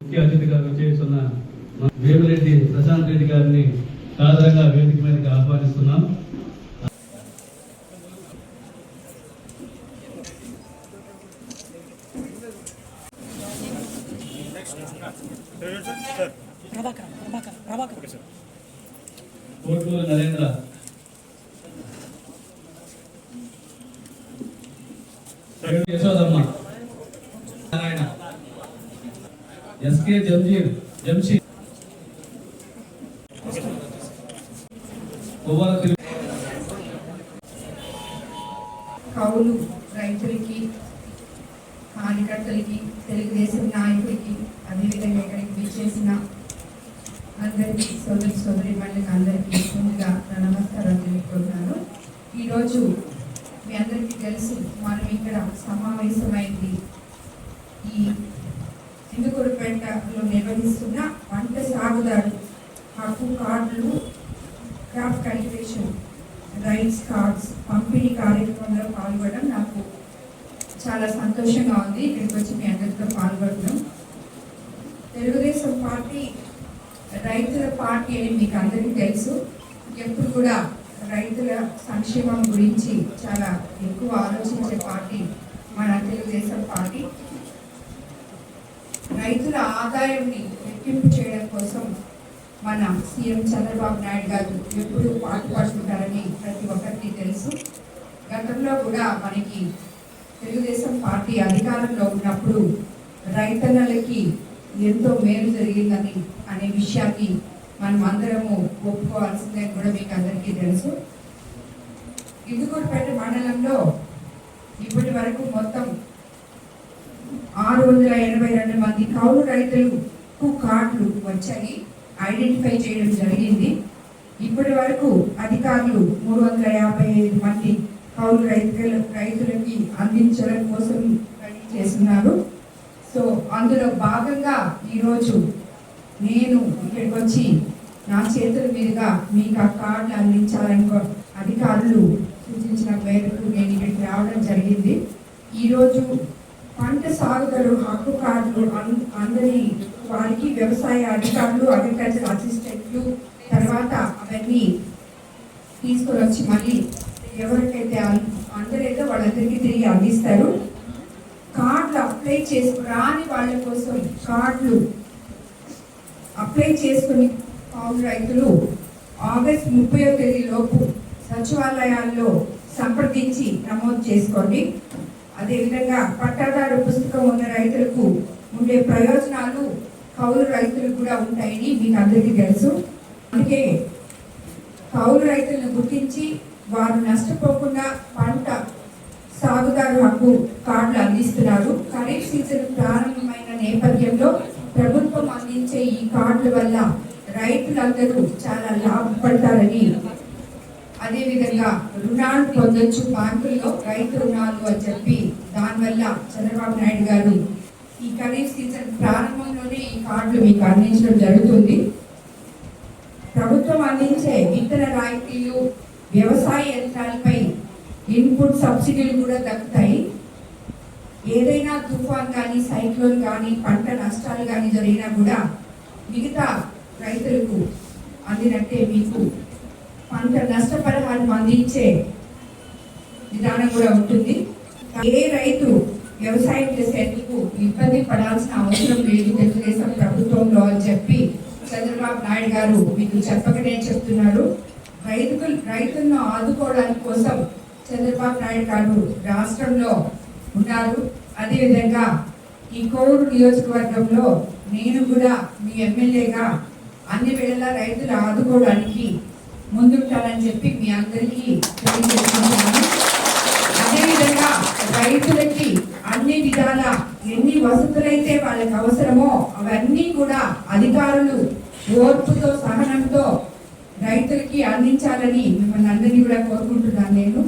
ముఖ్య అతిథిగా చేస్తున్న వేమిరెడ్డి ప్రశాంత్ రెడ్డి గారిని తాజాగా వేదిక మీదకి ఆహ్వానిస్తున్నాం. కోటూరు నరేంద్ర యశోదమ్మ నారాయణ ఎస్కే జంజీర్ జంషీద్ కౌలు రైతులకి కార్యకర్తలకి తెలుగుదేశం నాయకులు అదేవిధంగా ఇక్కడికి విచ్చేసిన అందరికీ సోదరి సోదరి మళ్ళీ అందరికీ ముందుగా నా నమస్కారం తెలుపుకుంటున్నాను. ఈరోజు మీ అందరికీ తెలుసు మనం ఇక్కడ సమావేశమైంది ఈ ఇందుకూరుపేటలో నిర్వహిస్తున్న పంట సాగుదారు హక్కు కార్డులు క్రాప్ కల్టివేషన్ రైట్స్ కార్డ్స్ పంపిణీ కార్యక్రమంలో పాల్గొనడం నాకు చాలా సంతోషంగా ఉంది. ఇక్కడికి వచ్చి మీ అందరితో పాల్గొనడం తెలుగుదేశం పార్టీ రైతుల పార్టీ అని మీకు అందరికీ తెలుసు. ఎప్పుడు కూడా రైతుల సంక్షేమం గురించి చాలా ఎక్కువ ఆలోచించే పార్టీ మన తెలుగుదేశం పార్టీ. రైతుల ఆదాయాన్ని రెట్టింపు చేయడం కోసం మన సీఎం చంద్రబాబు నాయుడు గారు ఎప్పుడు పాటుపడుతుంటారని ప్రతి ఒక్కరికి తెలుసు. గతంలో కూడా మనకి తెలుగుదేశం పార్టీ అధికారంలో ఉన్నప్పుడు రైతన్నలకి ఎంతో మేలు జరిగిందని అనే విషయాన్ని మనం అందరము ఒప్పుకోవాల్సిందని కూడా మీకు అందరికీ తెలుసు. ఇందుకూరుపేట మండలంలో ఇప్పటి వరకు మొత్తం ఆరు వందల ఎనభై రెండు మంది కౌలు రైతులకు కార్డులు వచ్చాయి. ఐడెంటిఫై చేయడం జరిగింది. ఇప్పటి వరకు అధికారులు మూడు వందల యాభై ఐదు మంది కౌలు రైతుల రైతులకి అందించడం కోసం రెడీ చేస్తున్నారు. సో అందులో భాగంగా ఈరోజు నేను ఇక్కడికి వచ్చి నా చేతుల మీదుగా మీకు ఆ కార్డులు అందించాలని అధికారులు సూచించిన మేరకు నేను ఇక్కడికి రావడం జరిగింది. ఈరోజు పంట సాగుదలు హక్కు కార్డులు అందరి వారికి వ్యవసాయ అధికారులు అగ్రికల్చర్ అసిస్టెంట్లు తర్వాత అవన్నీ తీసుకొని వచ్చి మళ్ళీ ఎవరికైతే అందరైతే వాళ్ళందరికీ తిరిగి అందిస్తారు. కార్డులు అప్లై చేసి రాని వాళ్ళ కోసం కార్డులు అప్లై చేసుకుని కౌలు రైతులు ఆగస్ట్ ముప్పై తేదీ లోపు సచివాలయాల్లో సంప్రదించి నమోదు చేసుకోండి. అదేవిధంగా పట్టాదారు పుస్తకం ఉన్న రైతులకు ఉండే ప్రయోజనాలు కౌలు రైతులు కూడా ఉంటాయని మీకు అందరికీ తెలుసు. అందుకే కౌలు రైతులను గుర్తించి వారు నష్టపోకుండా పంట సాగుదారు హక్కు కార్డులు అందిస్తున్నారు. ఖరీఫ్ సీజన్ ప్రారంభమైన నేపథ్యంలో ప్రభుత్వం అందించే ఈ కార్డుల వల్ల రైతులందరూ చాలా లాభపడతారని. అదేవిధంగా రుణాలు పొందొచ్చు బ్యాంకుల్లో రైతు రుణాలు అని చెప్పి దానివల్ల చంద్రబాబు నాయుడు గారు ఈ ఖరీఫ్ సీజన్ ప్రారంభంలోనే ఈ కార్డులు మీకు అందించడం జరుగుతుంది. ప్రభుత్వం అందించే విత్తన రాయితీలు వ్యవసాయ యంత్రాలపై ఇన్పుట్ సబ్సిడీలు కూడా దక్కుతాయి ఏదైనా తుఫాన్ కానీ సైక్లోన్ కానీ పంట నష్టాలు కానీ జరిగినా కూడా మిగతా రైతులకు అందినట్టే మీకు పంట నష్టపరిహారం అందించే విధానం కూడా ఉంటుంది. ఏ రైతు వ్యవసాయం చేసేందుకు ఇబ్బంది పడాల్సిన అవసరం లేదు తెలుగుదేశం ప్రభుత్వంలో అని చెప్పి చంద్రబాబు నాయుడు గారు మీకు చెప్పకనే చెప్తున్నారు. రైతులు రైతులను ఆదుకోవడానికి కోసం చంద్రబాబు నాయుడు గారు రాష్ట్రంలో ఉన్నారు. అదేవిధంగా ఈ కోవూరు నియోజకవర్గంలో నేను కూడా మీ ఎమ్మెల్యేగా అన్ని వేళలా రైతులు ఆదుకోవడానికి ముందుంటానని చెప్పి మీ అందరికీ తెలియజేస్తున్నాను. అదేవిధంగా రైతులకి అన్ని విధాల ఎన్ని వసతులైతే వాళ్ళకి అవసరమో అవన్నీ కూడా అధికారులు ఓర్పుతో సహనంతో రైతులకి అందించాలని మిమ్మల్ని అందరినీ కూడా కోరుకుంటున్నాను నేను.